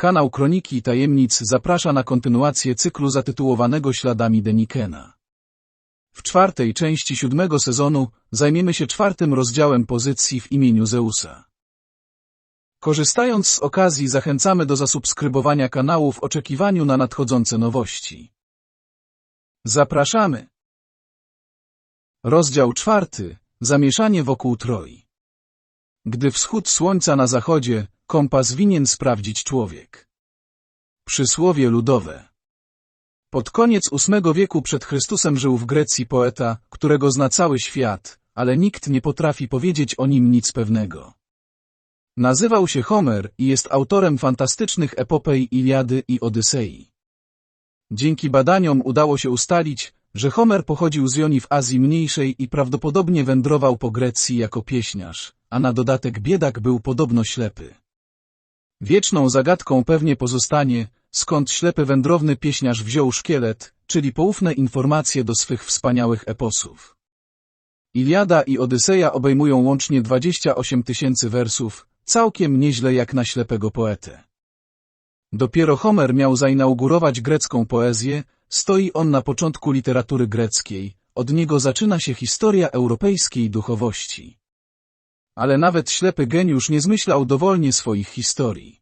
Kanał Kroniki Tajemnic zaprasza na kontynuację cyklu zatytułowanego Śladami Denikena. W czwartej części siódmego sezonu zajmiemy się czwartym rozdziałem pozycji w imieniu Zeusa. Korzystając z okazji zachęcamy do zasubskrybowania kanału w oczekiwaniu na nadchodzące nowości. Zapraszamy! Rozdział czwarty. Zamieszanie wokół Troi. Gdy wschód słońca na zachodzie, kompas winien sprawdzić człowiek. Przysłowie ludowe. Pod koniec ósmego wieku przed Chrystusem żył w Grecji poeta, którego zna cały świat, ale nikt nie potrafi powiedzieć o nim nic pewnego. Nazywał się Homer i jest autorem fantastycznych epopej Iliady i Odysei. Dzięki badaniom udało się ustalić, że Homer pochodził z Joni w Azji Mniejszej i prawdopodobnie wędrował po Grecji jako pieśniarz, a na dodatek biedak był podobno ślepy. Wieczną zagadką pewnie pozostanie, skąd ślepy wędrowny pieśniarz wziął szkielet, czyli poufne informacje do swych wspaniałych eposów. Iliada i Odyseja obejmują łącznie 28 tysięcy wersów, całkiem nieźle jak na ślepego poetę. Dopiero Homer miał zainaugurować grecką poezję, stoi on na początku literatury greckiej, od niego zaczyna się historia europejskiej duchowości. Ale nawet ślepy geniusz nie zmyślał dowolnie swoich historii.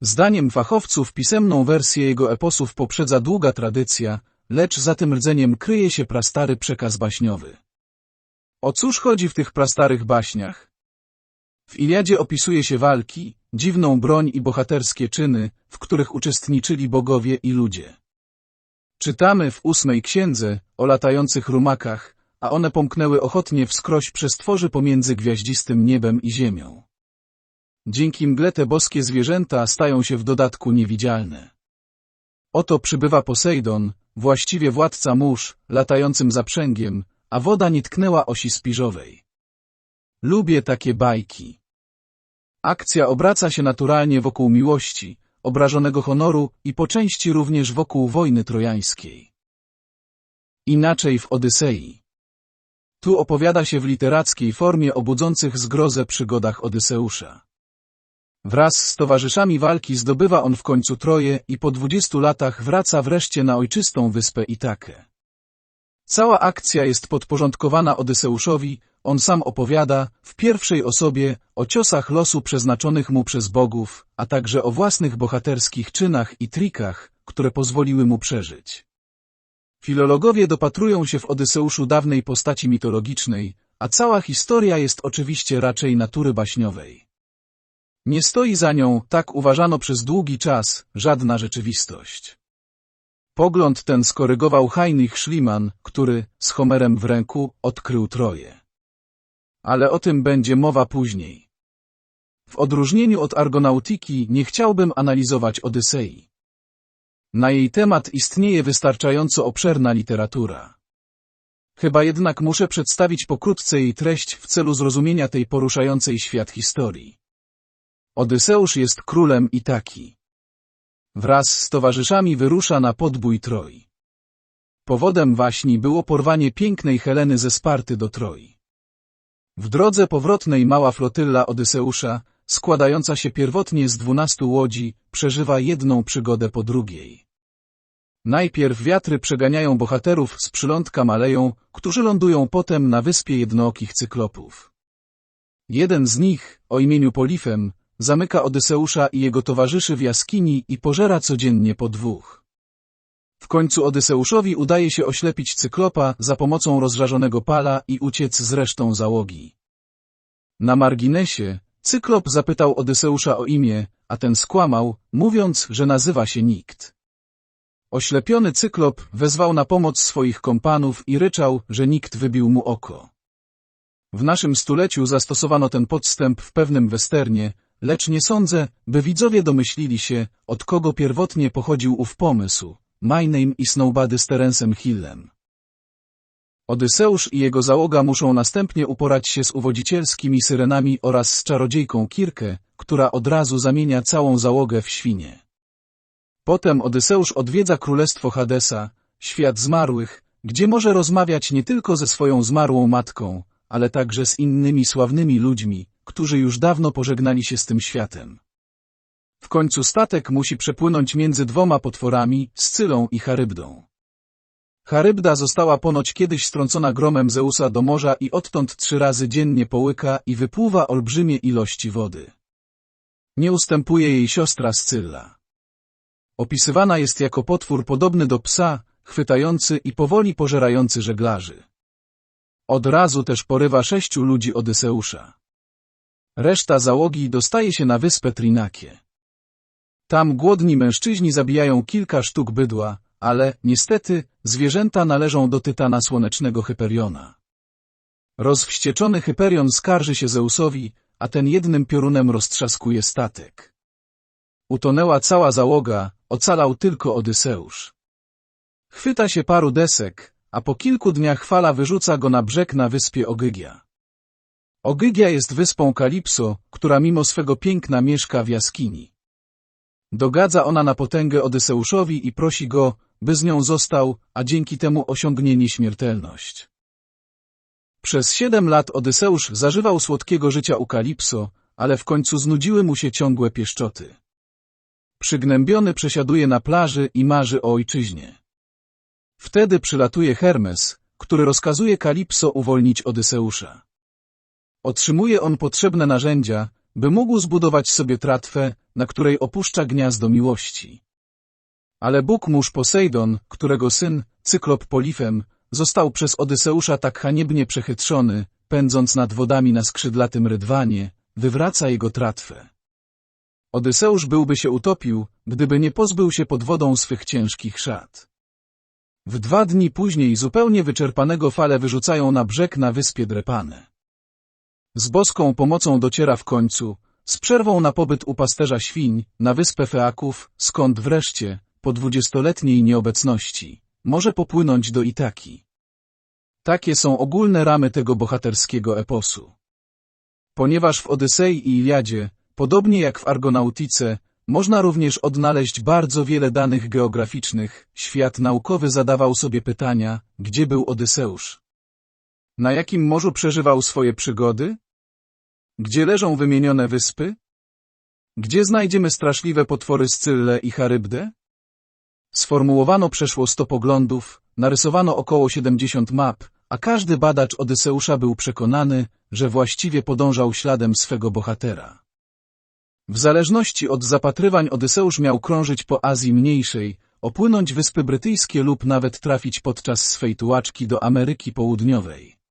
Zdaniem fachowców pisemną wersję jego eposów poprzedza długa tradycja, lecz za tym rdzeniem kryje się prastary przekaz baśniowy. O cóż chodzi w tych prastarych baśniach? W Iliadzie opisuje się walki, dziwną broń i bohaterskie czyny, w których uczestniczyli bogowie i ludzie. Czytamy w ósmej księdze o latających rumakach, a one pomknęły ochotnie wskroś przez tworzy pomiędzy gwiaździstym niebem i ziemią. Dzięki mgle te boskie zwierzęta stają się w dodatku niewidzialne. Oto przybywa Posejdon, właściwie władca mórz, latającym zaprzęgiem, a woda nie tknęła osi spiżowej. Lubię takie bajki. Akcja obraca się naturalnie wokół miłości, obrażonego honoru i po części również wokół wojny trojańskiej. Inaczej w Odysei. Tu opowiada się w literackiej formie o budzących zgrozę przygodach Odyseusza. Wraz z towarzyszami walki zdobywa on w końcu Troję i po dwudziestu latach wraca wreszcie na ojczystą wyspę Itakę. Cała akcja jest podporządkowana Odyseuszowi, on sam opowiada, w pierwszej osobie, o ciosach losu przeznaczonych mu przez bogów, a także o własnych bohaterskich czynach i trikach, które pozwoliły mu przeżyć. Filologowie dopatrują się w Odyseuszu dawnej postaci mitologicznej, a cała historia jest oczywiście raczej natury baśniowej. Nie stoi za nią, tak uważano przez długi czas, żadna rzeczywistość. Pogląd ten skorygował Heinrich Schliemann, który, z Homerem w ręku, odkrył Troję. Ale o tym będzie mowa później. W odróżnieniu od argonautiki nie chciałbym analizować Odysei. Na jej temat istnieje wystarczająco obszerna literatura. Chyba jednak muszę przedstawić pokrótce jej treść w celu zrozumienia tej poruszającej świat historii. Odyseusz jest królem Itaki. Wraz z towarzyszami wyrusza na podbój Troi. Powodem waśni było porwanie pięknej Heleny ze Sparty do Troi. W drodze powrotnej mała flotylla Odyseusza, składająca się pierwotnie z dwunastu łodzi, przeżywa jedną przygodę po drugiej. Najpierw wiatry przeganiają bohaterów z przylądka Maleją, którzy lądują potem na wyspie jednookich cyklopów. Jeden z nich, o imieniu Polifem, zamyka Odyseusza i jego towarzyszy w jaskini i pożera codziennie po dwóch. W końcu Odyseuszowi udaje się oślepić cyklopa za pomocą rozżarzonego pala i uciec z resztą załogi. Na marginesie, cyklop zapytał Odyseusza o imię, a ten skłamał, mówiąc, że nazywa się nikt. Oślepiony cyklop wezwał na pomoc swoich kompanów i ryczał, że nikt wybił mu oko. W naszym stuleciu zastosowano ten podstęp w pewnym westernie, lecz nie sądzę, by widzowie domyślili się, od kogo pierwotnie pochodził ów pomysł. My name is nobody z Terencem Hillem. Odyseusz i jego załoga muszą następnie uporać się z uwodzicielskimi syrenami oraz z czarodziejką Kirkę, która od razu zamienia całą załogę w świnie. Potem Odyseusz odwiedza królestwo Hadesa, świat zmarłych, gdzie może rozmawiać nie tylko ze swoją zmarłą matką, ale także z innymi sławnymi ludźmi, którzy już dawno pożegnali się z tym światem. W końcu statek musi przepłynąć między dwoma potworami, Scylą i Charybdą. Charybda została ponoć kiedyś strącona gromem Zeusa do morza i odtąd trzy razy dziennie połyka i wypłuwa olbrzymie ilości wody. Nie ustępuje jej siostra Scylla. Opisywana jest jako potwór podobny do psa, chwytający i powoli pożerający żeglarzy. Od razu też porywa sześciu ludzi Odyseusza. Reszta załogi dostaje się na wyspę Trinakie. Tam głodni mężczyźni zabijają kilka sztuk bydła, ale, niestety, zwierzęta należą do tytana słonecznego Hyperiona. Rozwścieczony Hyperion skarży się Zeusowi, a ten jednym piorunem roztrzaskuje statek. Utonęła cała załoga, ocalał tylko Odyseusz. Chwyta się paru desek, a po kilku dniach fala wyrzuca go na brzeg na wyspie Ogygia. Ogygia jest wyspą Kalipso, która mimo swego piękna mieszka w jaskini. Dogadza ona na potęgę Odyseuszowi i prosi go, by z nią został, a dzięki temu osiągnie nieśmiertelność. Przez siedem lat Odyseusz zażywał słodkiego życia u Kalipso, ale w końcu znudziły mu się ciągłe pieszczoty. Przygnębiony przesiaduje na plaży i marzy o ojczyźnie. Wtedy przylatuje Hermes, który rozkazuje Kalipso uwolnić Odyseusza. Otrzymuje on potrzebne narzędzia, by mógł zbudować sobie tratwę, na której opuszcza gniazdo miłości. Ale Bóg mórz Posejdon, którego syn, cyklop Polifem, został przez Odyseusza tak haniebnie przechytrzony, pędząc nad wodami na skrzydlatym rydwanie, wywraca jego tratwę. Odyseusz byłby się utopił, gdyby nie pozbył się pod wodą swych ciężkich szat. W dwa dni później zupełnie wyczerpanego fale wyrzucają na brzeg na wyspie Drepane. Z boską pomocą dociera w końcu, z przerwą na pobyt u pasterza świń, na wyspę Feaków, skąd wreszcie, po dwudziestoletniej nieobecności, może popłynąć do Itaki. Takie są ogólne ramy tego bohaterskiego eposu. Ponieważ w Odysei i Iliadzie, podobnie jak w Argonautice, można również odnaleźć bardzo wiele danych geograficznych, świat naukowy zadawał sobie pytania, gdzie był Odyseusz? Na jakim morzu przeżywał swoje przygody? Gdzie leżą wymienione wyspy? Gdzie znajdziemy straszliwe potwory Scylle i Charybdę? Sformułowano przeszło 100 poglądów, narysowano około 70 map, a każdy badacz Odyseusza był przekonany, że właściwie podążał śladem swego bohatera. W zależności od zapatrywań Odyseusz miał krążyć po Azji Mniejszej, opłynąć Wyspy Brytyjskie lub nawet trafić podczas swej tułaczki do Ameryki Południowej.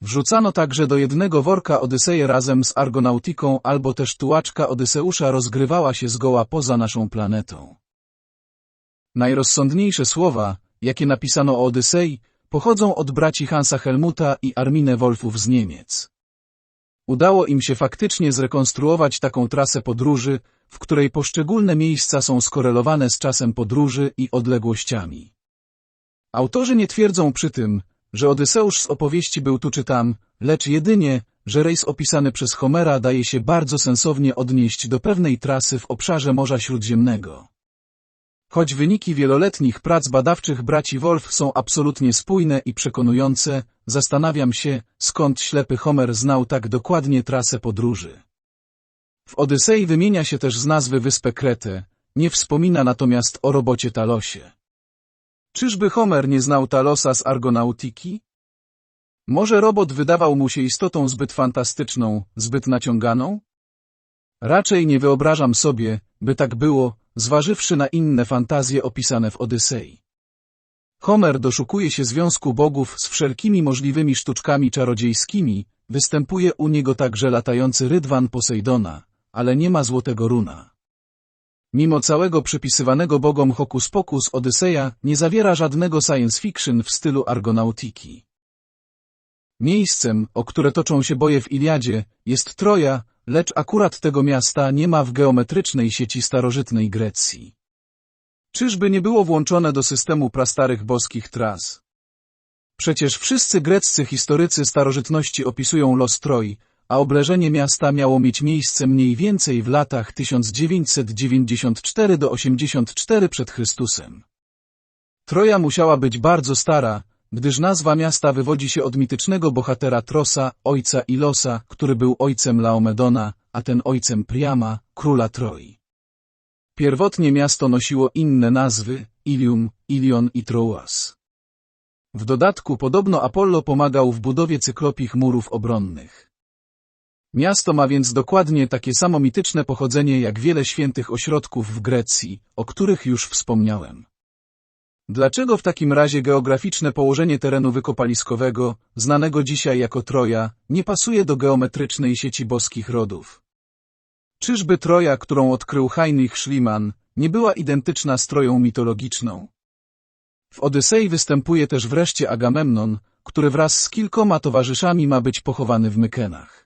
Wrzucano także do jednego worka Odyseję razem z Argonautiką albo też tułaczka Odyseusza rozgrywała się zgoła poza naszą planetą. Najrozsądniejsze słowa, jakie napisano o Odysei, pochodzą od braci Hansa Helmuta i Arminę Wolfów z Niemiec. Udało im się faktycznie zrekonstruować taką trasę podróży, w której poszczególne miejsca są skorelowane z czasem podróży i odległościami. Autorzy nie twierdzą przy tym, że Odyseusz z opowieści był tu czy tam, lecz jedynie, że rejs opisany przez Homera daje się bardzo sensownie odnieść do pewnej trasy w obszarze Morza Śródziemnego. Choć wyniki wieloletnich prac badawczych braci Wolf są absolutnie spójne i przekonujące, zastanawiam się, skąd ślepy Homer znał tak dokładnie trasę podróży. W Odysei wymienia się też z nazwy wyspę Kretę, nie wspomina natomiast o robocie Talosie. Czyżby Homer nie znał Talosa z Argonautiki? Może robot wydawał mu się istotą zbyt fantastyczną, zbyt naciąganą? Raczej nie wyobrażam sobie, by tak było, zważywszy na inne fantazje opisane w Odysei. Homer doszukuje się związku bogów z wszelkimi możliwymi sztuczkami czarodziejskimi, występuje u niego także latający rydwan Posejdona, ale nie ma złotego runa. Mimo całego przypisywanego bogom hokus pokus Odyseja nie zawiera żadnego science fiction w stylu argonautiki. Miejscem, o które toczą się boje w Iliadzie, jest Troja, lecz akurat tego miasta nie ma w geometrycznej sieci starożytnej Grecji. Czyżby nie było włączone do systemu prastarych boskich tras? Przecież wszyscy greccy historycy starożytności opisują los Troi, a obleżenie miasta miało mieć miejsce mniej więcej w latach 1994 do 84 przed Chrystusem. Troja musiała być bardzo stara, gdyż nazwa miasta wywodzi się od mitycznego bohatera Trosa, ojca Ilosa, który był ojcem Laomedona, a ten ojcem Priama, króla Troi. Pierwotnie miasto nosiło inne nazwy, Ilium, Ilion i Troas. W dodatku podobno Apollo pomagał w budowie cyklopich murów obronnych. Miasto ma więc dokładnie takie samo mityczne pochodzenie jak wiele świętych ośrodków w Grecji, o których już wspomniałem. Dlaczego w takim razie geograficzne położenie terenu wykopaliskowego, znanego dzisiaj jako Troja, nie pasuje do geometrycznej sieci boskich rodów? Czyżby Troja, którą odkrył Heinrich Schliemann, nie była identyczna z Troją mitologiczną? W Odysei występuje też wreszcie Agamemnon, który wraz z kilkoma towarzyszami ma być pochowany w Mykenach.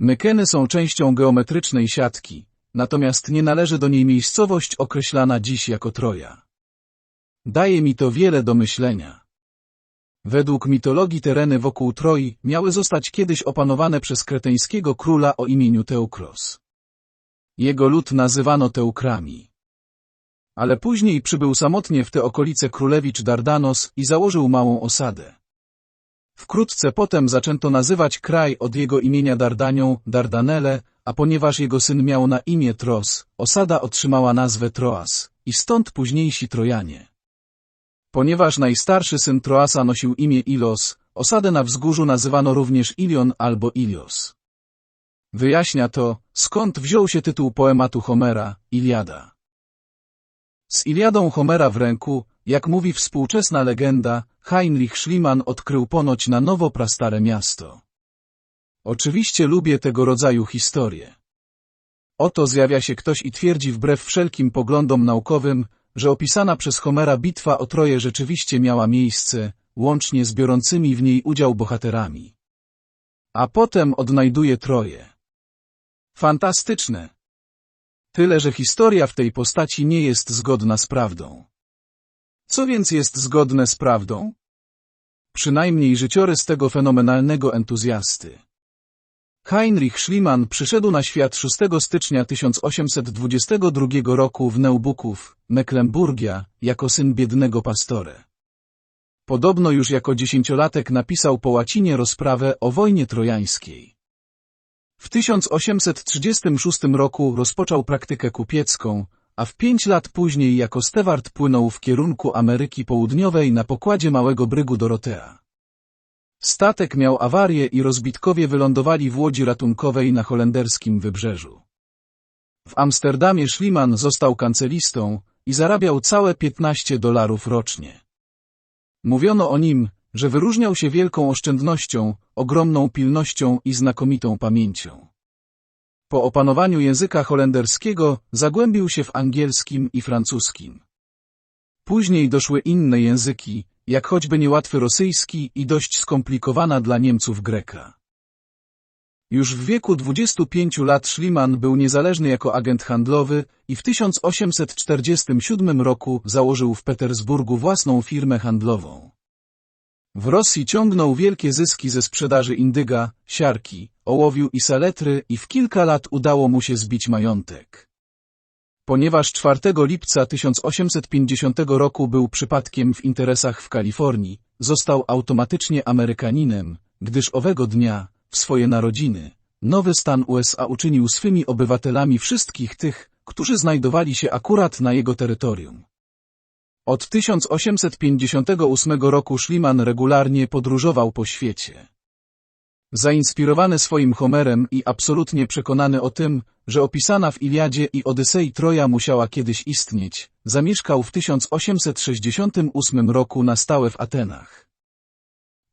Mykeny są częścią geometrycznej siatki, natomiast nie należy do niej miejscowość określana dziś jako Troja. Daje mi to wiele do myślenia. Według mitologii tereny wokół Troi miały zostać kiedyś opanowane przez kreteńskiego króla o imieniu Teukros. Jego lud nazywano Teukrami. Ale później przybył samotnie w te okolice królewicz Dardanos i założył małą osadę. Wkrótce potem zaczęto nazywać kraj od jego imienia Dardanią Dardanele, a ponieważ jego syn miał na imię Tros, osada otrzymała nazwę Troas, i stąd późniejsi Trojanie. Ponieważ najstarszy syn Troasa nosił imię Ilos, osadę na wzgórzu nazywano również Ilion albo Ilios. Wyjaśnia to, skąd wziął się tytuł poematu Homera, Iliada. Z Iliadą Homera w ręku, jak mówi współczesna legenda, Heinrich Schliemann odkrył ponoć na nowo prastare miasto. Oczywiście lubię tego rodzaju historie. Oto zjawia się ktoś i twierdzi wbrew wszelkim poglądom naukowym, że opisana przez Homera bitwa o Troję rzeczywiście miała miejsce, łącznie z biorącymi w niej udział bohaterami. A potem odnajduje Troję. Fantastyczne. Tyle, że historia w tej postaci nie jest zgodna z prawdą. Co więc jest zgodne z prawdą? Przynajmniej życiorys tego fenomenalnego entuzjasty. Heinrich Schliemann przyszedł na świat 6 stycznia 1822 roku w Neubuków, Mecklenburgia, jako syn biednego pastora. Podobno już jako dziesięciolatek napisał po łacinie rozprawę o wojnie trojańskiej. W 1836 roku rozpoczął praktykę kupiecką, a w pięć lat później jako steward płynął w kierunku Ameryki Południowej na pokładzie małego brygu Dorotea. Statek miał awarię i rozbitkowie wylądowali w łodzi ratunkowej na holenderskim wybrzeżu. W Amsterdamie Schliemann został kancelistą i zarabiał całe 15 dolarów rocznie. Mówiono o nim, że wyróżniał się wielką oszczędnością, ogromną pilnością i znakomitą pamięcią. Po opanowaniu języka holenderskiego zagłębił się w angielskim i francuskim. Później doszły inne języki, jak choćby niełatwy rosyjski i dość skomplikowana dla Niemców greka. Już w wieku 25 lat Schliemann był niezależny jako agent handlowy i w 1847 roku założył w Petersburgu własną firmę handlową. W Rosji ciągnął wielkie zyski ze sprzedaży indyga, siarki, ołowiu i saletry i w kilka lat udało mu się zbić majątek. Ponieważ 4 lipca 1850 roku był przypadkiem w interesach w Kalifornii, został automatycznie Amerykaninem, gdyż owego dnia, w swoje narodziny, nowy stan USA uczynił swymi obywatelami wszystkich tych, którzy znajdowali się akurat na jego terytorium. Od 1858 roku Schliemann regularnie podróżował po świecie. Zainspirowany swoim Homerem i absolutnie przekonany o tym, że opisana w Iliadzie i Odysei Troja musiała kiedyś istnieć, zamieszkał w 1868 roku na stałe w Atenach.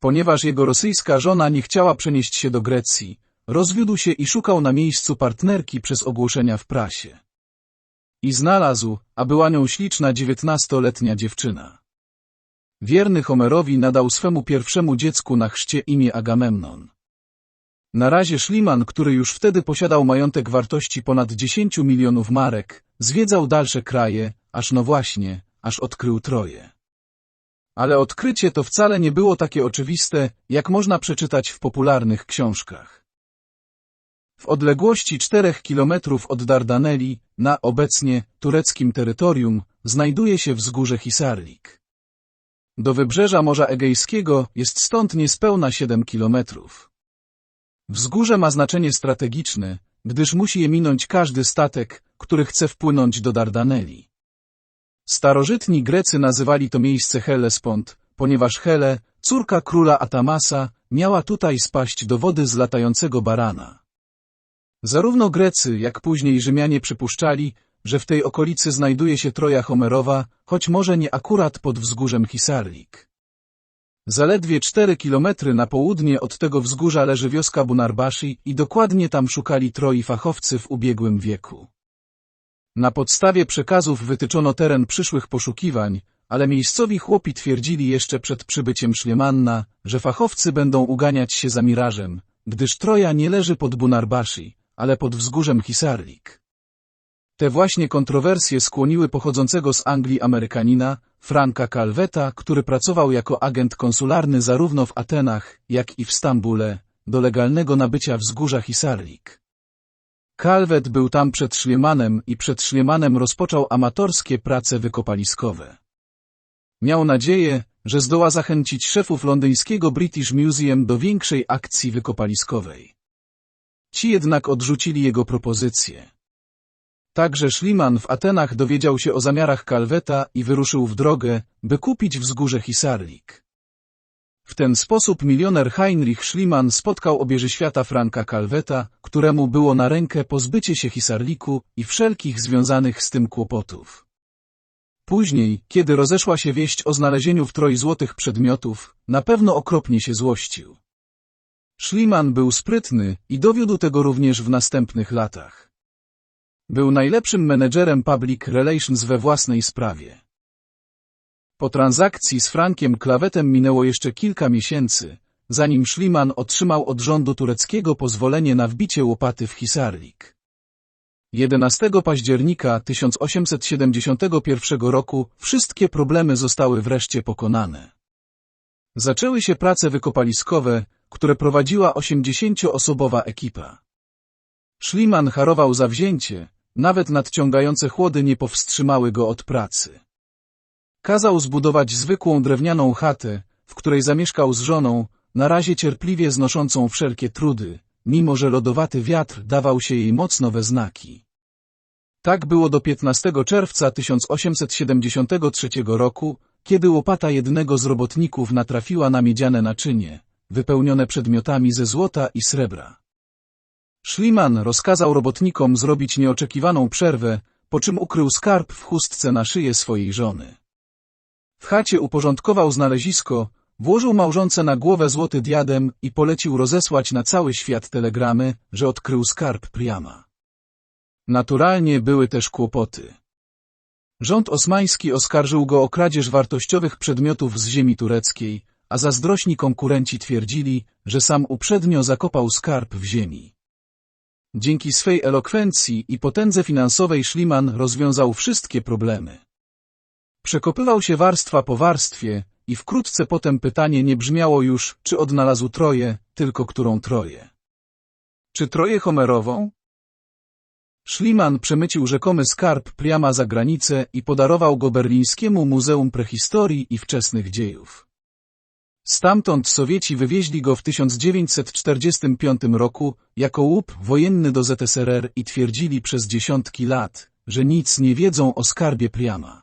Ponieważ jego rosyjska żona nie chciała przenieść się do Grecji, rozwiódł się i szukał na miejscu partnerki przez ogłoszenia w prasie. I znalazł, a była nią śliczna dziewiętnastoletnia dziewczyna. Wierny Homerowi nadał swemu pierwszemu dziecku na chrzcie imię Agamemnon. Na razie Schliemann, który już wtedy posiadał majątek wartości ponad 10 milionów marek, zwiedzał dalsze kraje, aż no właśnie, aż odkrył Troję. Ale odkrycie to wcale nie było takie oczywiste, jak można przeczytać w popularnych książkach. W odległości czterech kilometrów od Dardaneli, na obecnie tureckim terytorium, znajduje się wzgórze Hisarlik. Do wybrzeża Morza Egejskiego jest stąd niespełna 7 kilometrów. Wzgórze ma znaczenie strategiczne, gdyż musi je minąć każdy statek, który chce wpłynąć do Dardaneli. Starożytni Grecy nazywali to miejsce Hellespont, ponieważ Hele, córka króla Atamasa, miała tutaj spaść do wody z latającego barana. Zarówno Grecy, jak później Rzymianie przypuszczali, że w tej okolicy znajduje się Troja Homerowa, choć może nie akurat pod wzgórzem Hisarlik. Zaledwie cztery kilometry na południe od tego wzgórza leży wioska Bunarbashi i dokładnie tam szukali Troi fachowcy w ubiegłym wieku. Na podstawie przekazów wytyczono teren przyszłych poszukiwań, ale miejscowi chłopi twierdzili jeszcze przed przybyciem Szlemanna, że fachowcy będą uganiać się za mirażem, gdyż Troja nie leży pod Bunarbashi, ale pod wzgórzem Hisarlik. Te właśnie kontrowersje skłoniły pochodzącego z Anglii Amerykanina, Franka Calveta, który pracował jako agent konsularny zarówno w Atenach, jak i w Stambule, do legalnego nabycia wzgórza Hisarlik. Calvet był tam przed Szliemanem i przed Szliemanem rozpoczął amatorskie prace wykopaliskowe. Miał nadzieję, że zdoła zachęcić szefów londyńskiego British Museum do większej akcji wykopaliskowej. Ci jednak odrzucili jego propozycję. Także Schliemann w Atenach dowiedział się o zamiarach Kalweta i wyruszył w drogę, by kupić wzgórze Hisarlik. W ten sposób milioner Heinrich Schliemann spotkał obieży świata Franka Kalweta, któremu było na rękę pozbycie się Hisarliku i wszelkich związanych z tym kłopotów. Później, kiedy rozeszła się wieść o znalezieniu w troj złotych przedmiotów, na pewno okropnie się złościł. Schliemann był sprytny i dowiódł tego również w następnych latach. Był najlepszym menedżerem public relations we własnej sprawie. Po transakcji z Frankiem Klawetem minęło jeszcze kilka miesięcy, zanim Schliemann otrzymał od rządu tureckiego pozwolenie na wbicie łopaty w Hisarlik. 11 października 1871 roku wszystkie problemy zostały wreszcie pokonane. Zaczęły się prace wykopaliskowe, które prowadziła 80-osobowa ekipa. Schliemann harował zawzięcie, nawet nadciągające chłody nie powstrzymały go od pracy. Kazał zbudować zwykłą drewnianą chatę, w której zamieszkał z żoną, na razie cierpliwie znoszącą wszelkie trudy, mimo że lodowaty wiatr dawał się jej mocno we znaki. Tak było do 15 czerwca 1873 roku, kiedy łopata jednego z robotników natrafiła na miedziane naczynie, wypełnione przedmiotami ze złota i srebra. Schliemann rozkazał robotnikom zrobić nieoczekiwaną przerwę, po czym ukrył skarb w chustce na szyję swojej żony. W chacie uporządkował znalezisko, włożył małżonce na głowę złoty diadem i polecił rozesłać na cały świat telegramy, że odkrył skarb Priama. Naturalnie były też kłopoty. Rząd osmański oskarżył go o kradzież wartościowych przedmiotów z ziemi tureckiej, a zazdrośni konkurenci twierdzili, że sam uprzednio zakopał skarb w ziemi. Dzięki swej elokwencji i potędze finansowej Schliemann rozwiązał wszystkie problemy. Przekopywał się warstwa po warstwie i wkrótce potem pytanie nie brzmiało już, czy odnalazł Troję, tylko którą Troję. Czy Troję Homerową? Schliemann przemycił rzekomy skarb Priama za granicę i podarował go berlińskiemu Muzeum Prehistorii i Wczesnych Dziejów. Stamtąd Sowieci wywieźli go w 1945 roku jako łup wojenny do ZSRR i twierdzili przez dziesiątki lat, że nic nie wiedzą o skarbie Priama.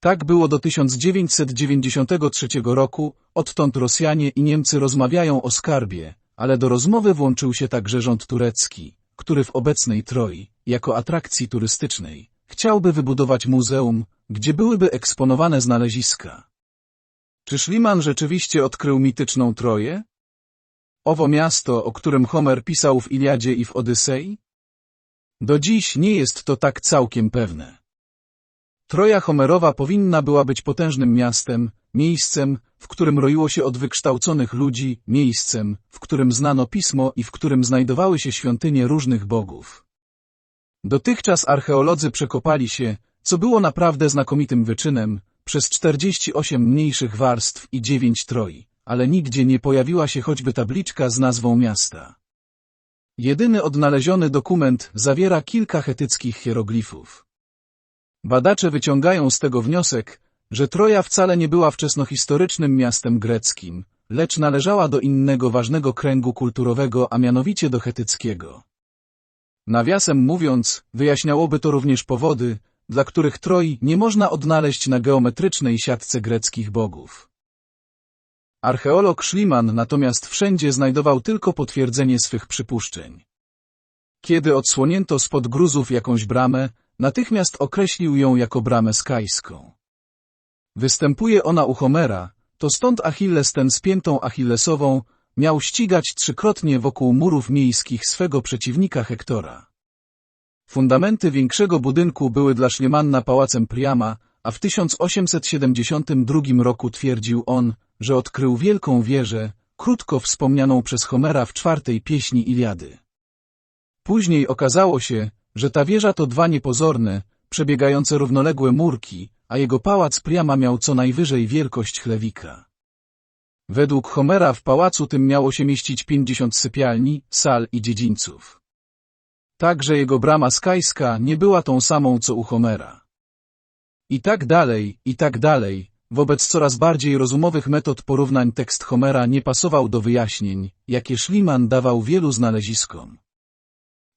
Tak było do 1993 roku, odtąd Rosjanie i Niemcy rozmawiają o skarbie, ale do rozmowy włączył się także rząd turecki, który w obecnej Troi, jako atrakcji turystycznej, chciałby wybudować muzeum, gdzie byłyby eksponowane znaleziska. Czy Schliemann rzeczywiście odkrył mityczną Troję? Owo miasto, o którym Homer pisał w Iliadzie i w Odysei? Do dziś nie jest to tak całkiem pewne. Troja Homerowa powinna była być potężnym miastem, miejscem, w którym roiło się od wykształconych ludzi, miejscem, w którym znano pismo i w którym znajdowały się świątynie różnych bogów. Dotychczas archeolodzy przekopali się, co było naprawdę znakomitym wyczynem, przez 48 mniejszych warstw i 9 troi, ale nigdzie nie pojawiła się choćby tabliczka z nazwą miasta. Jedyny odnaleziony dokument zawiera kilka chetyckich hieroglifów. Badacze wyciągają z tego wniosek, że Troja wcale nie była wczesnohistorycznym miastem greckim, lecz należała do innego ważnego kręgu kulturowego, a mianowicie do chetyckiego. Nawiasem mówiąc, wyjaśniałoby to również powody, dla których Troi nie można odnaleźć na geometrycznej siatce greckich bogów. Archeolog Schliemann natomiast wszędzie znajdował tylko potwierdzenie swych przypuszczeń. Kiedy odsłonięto spod gruzów jakąś bramę, natychmiast określił ją jako bramę skajską. Występuje ona u Homera, to stąd Achilles ten spiętą Achillesową miał ścigać trzykrotnie wokół murów miejskich swego przeciwnika Hektora. Fundamenty większego budynku były dla Szliemanna pałacem Priama, a w 1872 roku twierdził on, że odkrył wielką wieżę, krótko wspomnianą przez Homera w czwartej pieśni Iliady. Później okazało się, że ta wieża to dwa niepozorne, przebiegające równoległe murki, a jego pałac Priama miał co najwyżej wielkość chlewika. Według Homera w pałacu tym miało się mieścić pięćdziesiąt sypialni, sal i dziedzińców. Także jego brama skajska nie była tą samą co u Homera. I tak dalej, i tak dalej, wobec coraz bardziej rozumowych metod porównań tekst Homera nie pasował do wyjaśnień, jakie Schliemann dawał wielu znaleziskom.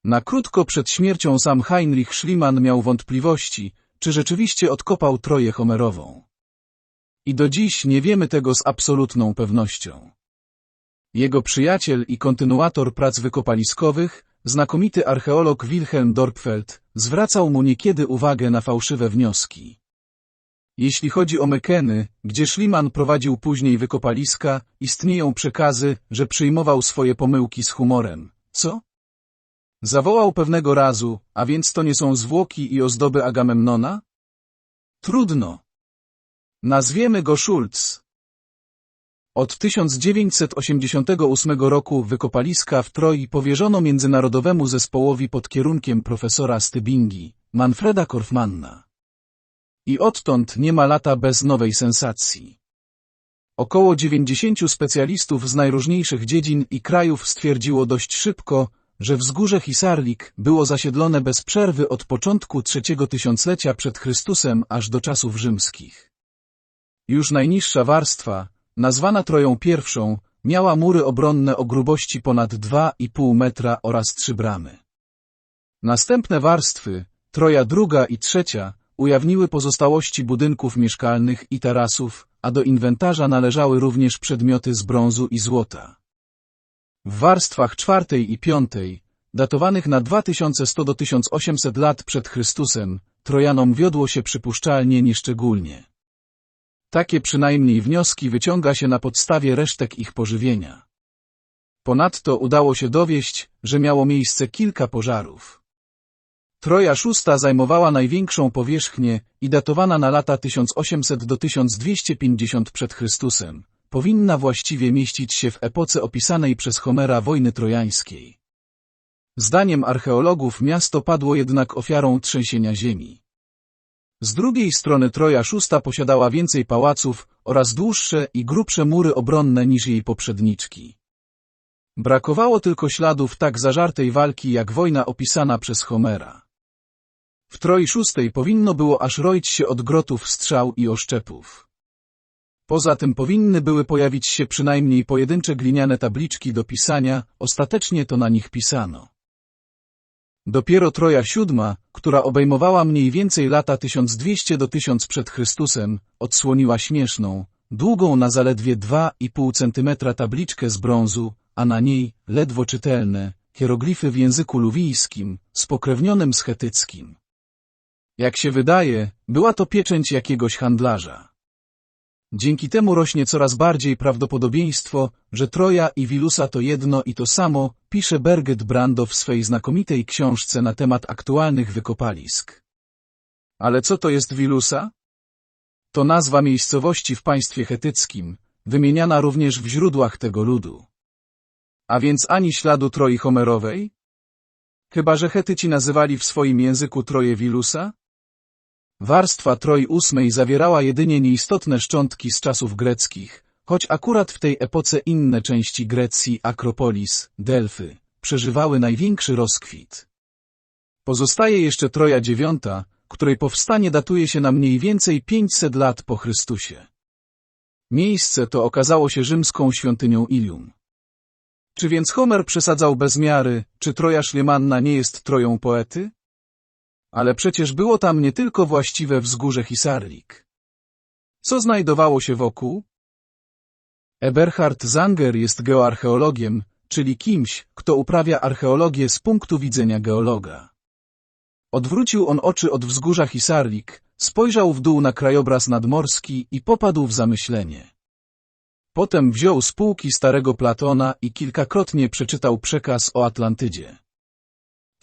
Na krótko przed śmiercią sam Heinrich Schliemann miał wątpliwości, czy rzeczywiście odkopał Troję Homerową. I do dziś nie wiemy tego z absolutną pewnością. Jego przyjaciel i kontynuator prac wykopaliskowych, znakomity archeolog Wilhelm Dorpfeld, zwracał mu niekiedy uwagę na fałszywe wnioski. Jeśli chodzi o Mekeny, gdzie Schliemann prowadził później wykopaliska, istnieją przekazy, że przyjmował swoje pomyłki z humorem. Co? Zawołał pewnego razu, a więc to nie są zwłoki i ozdoby Agamemnona? Trudno. Nazwiemy go Schulz. Od 1988 roku wykopaliska w Troi powierzono międzynarodowemu zespołowi pod kierunkiem profesora Stybingi, Manfreda Korfmanna. I odtąd nie ma lata bez nowej sensacji. Około 90 specjalistów z najróżniejszych dziedzin i krajów stwierdziło dość szybko, że wzgórze Hisarlik było zasiedlone bez przerwy od początku trzeciego tysiąclecia przed Chrystusem aż do czasów rzymskich. Już najniższa warstwa, nazwana Troją pierwszą, miała mury obronne o grubości ponad 2,5 metra oraz trzy bramy. Następne warstwy, Troja druga i trzecia, ujawniły pozostałości budynków mieszkalnych i tarasów, a do inwentarza należały również przedmioty z brązu i złota. W warstwach czwartej i piątej, datowanych na 2100 do 1800 lat przed Chrystusem, Trojanom wiodło się przypuszczalnie nieszczególnie. Takie przynajmniej wnioski wyciąga się na podstawie resztek ich pożywienia. Ponadto udało się dowieść, że miało miejsce kilka pożarów. Troja szósta zajmowała największą powierzchnię i datowana na lata 1800 do 1250 przed Chrystusem. Powinna właściwie mieścić się w epoce opisanej przez Homera wojny trojańskiej. Zdaniem archeologów miasto padło jednak ofiarą trzęsienia ziemi. Z drugiej strony Troja szósta posiadała więcej pałaców oraz dłuższe i grubsze mury obronne niż jej poprzedniczki. Brakowało tylko śladów tak zażartej walki jak wojna opisana przez Homera. W Troi szóstej powinno było aż roić się od grotów strzał i oszczepów. Poza tym powinny były pojawić się przynajmniej pojedyncze gliniane tabliczki do pisania, ostatecznie to na nich pisano. Dopiero Troja siódma, która obejmowała mniej więcej lata 1200 do 1000 przed Chrystusem, odsłoniła śmieszną, długą na zaledwie 2,5 cm tabliczkę z brązu, a na niej, ledwo czytelne, hieroglify w języku luwijskim, spokrewnionym z chetyckim. Jak się wydaje, była to pieczęć jakiegoś handlarza. Dzięki temu rośnie coraz bardziej prawdopodobieństwo, że Troja i Wilusa to jedno i to samo, pisze Berget Brando w swej znakomitej książce na temat aktualnych wykopalisk. Ale co to jest Wilusa? To nazwa miejscowości w państwie chetyckim, wymieniana również w źródłach tego ludu. A więc ani śladu Troi Homerowej? Chyba, że Chetyci nazywali w swoim języku Troje Wilusa? Warstwa Troj ósmej zawierała jedynie nieistotne szczątki z czasów greckich, choć akurat w tej epoce inne części Grecji, Akropolis, Delfy, przeżywały największy rozkwit. Pozostaje jeszcze Troja dziewiąta, której powstanie datuje się na mniej więcej 500 lat po Chrystusie. Miejsce to okazało się rzymską świątynią Ilium. Czy więc Homer przesadzał bez miary, czy Troja Szlemanna nie jest Troją poety? Ale przecież było tam nie tylko właściwe wzgórze Hisarlik. Co znajdowało się wokół? Eberhard Zanger jest geoarcheologiem, czyli kimś, kto uprawia archeologię z punktu widzenia geologa. Odwrócił on oczy od wzgórza Hisarlik, spojrzał w dół na krajobraz nadmorski i popadł w zamyślenie. Potem wziął z półki starego Platona i kilkakrotnie przeczytał przekaz o Atlantydzie.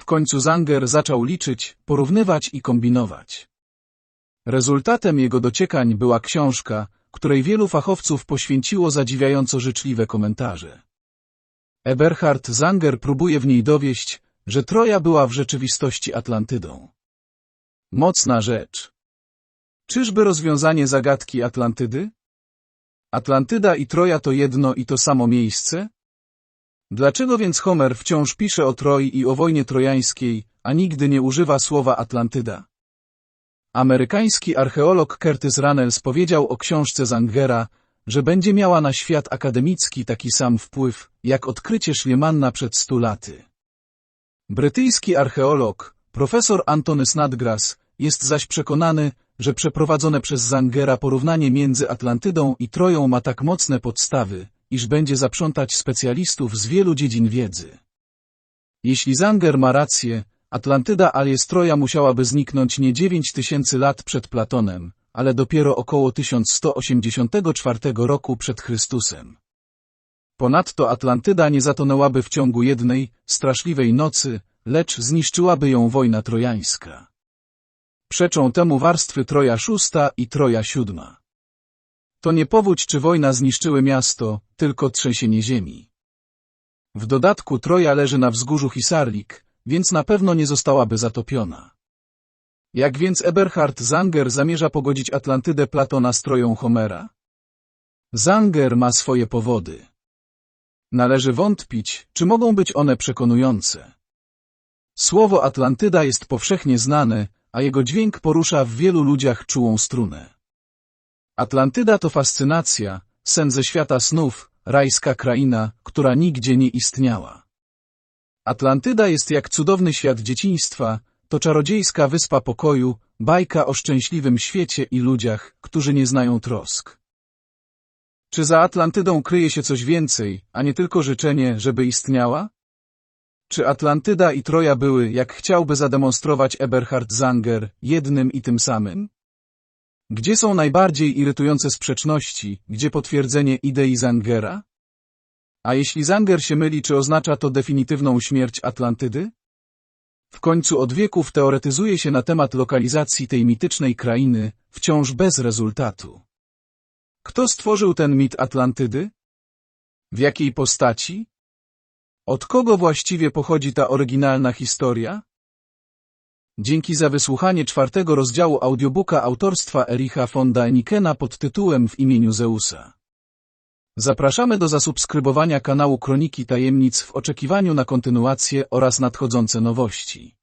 W końcu Zanger zaczął liczyć, porównywać i kombinować. Rezultatem jego dociekań była książka, której wielu fachowców poświęciło zadziwiająco życzliwe komentarze. Eberhard Zanger próbuje w niej dowieść, że Troja była w rzeczywistości Atlantydą. Mocna rzecz. Czyżby rozwiązanie zagadki Atlantydy? Atlantyda i Troja to jedno i to samo miejsce? Dlaczego więc Homer wciąż pisze o Troi i o wojnie trojańskiej, a nigdy nie używa słowa Atlantyda? Amerykański archeolog Curtis Runnels powiedział o książce Zangera, że będzie miała na świat akademicki taki sam wpływ, jak odkrycie Szliemanna przed stu laty. Brytyjski archeolog, profesor Antony Snodgrass, jest zaś przekonany, że przeprowadzone przez Zangera porównanie między Atlantydą i Troją ma tak mocne podstawy, iż będzie zaprzątać specjalistów z wielu dziedzin wiedzy. Jeśli Zanger ma rację, Atlantyda alias Troja musiałaby zniknąć nie 9 tysięcy lat przed Platonem, ale dopiero około 1184 roku przed Chrystusem. Ponadto Atlantyda nie zatonęłaby w ciągu jednej, straszliwej nocy, lecz zniszczyłaby ją wojna trojańska. Przeczą temu warstwy Troja VI i Troja VII. To nie powódź czy wojna zniszczyły miasto, tylko trzęsienie ziemi. W dodatku Troja leży na wzgórzu Hisarlik, więc na pewno nie zostałaby zatopiona. Jak więc Eberhard Zanger zamierza pogodzić Atlantydę Platona z Troją Homera? Zanger ma swoje powody. Należy wątpić, czy mogą być one przekonujące. Słowo Atlantyda jest powszechnie znane, a jego dźwięk porusza w wielu ludziach czułą strunę. Atlantyda to fascynacja, sen ze świata snów, rajska kraina, która nigdzie nie istniała. Atlantyda jest jak cudowny świat dzieciństwa, to czarodziejska wyspa pokoju, bajka o szczęśliwym świecie i ludziach, którzy nie znają trosk. Czy za Atlantydą kryje się coś więcej, a nie tylko życzenie, żeby istniała? Czy Atlantyda i Troja były, jak chciałby zademonstrować Eberhard Zanger, jednym i tym samym? Gdzie są najbardziej irytujące sprzeczności, gdzie potwierdzenie idei Zangera? A jeśli Zanger się myli, czy oznacza to definitywną śmierć Atlantydy? W końcu od wieków teoretyzuje się na temat lokalizacji tej mitycznej krainy, wciąż bez rezultatu. Kto stworzył ten mit Atlantydy? W jakiej postaci? Od kogo właściwie pochodzi ta oryginalna historia? Dzięki za wysłuchanie czwartego rozdziału audiobooka autorstwa Ericha von Dänikena pod tytułem W imieniu Zeusa. Zapraszamy do zasubskrybowania kanału Kroniki Tajemnic w oczekiwaniu na kontynuację oraz nadchodzące nowości.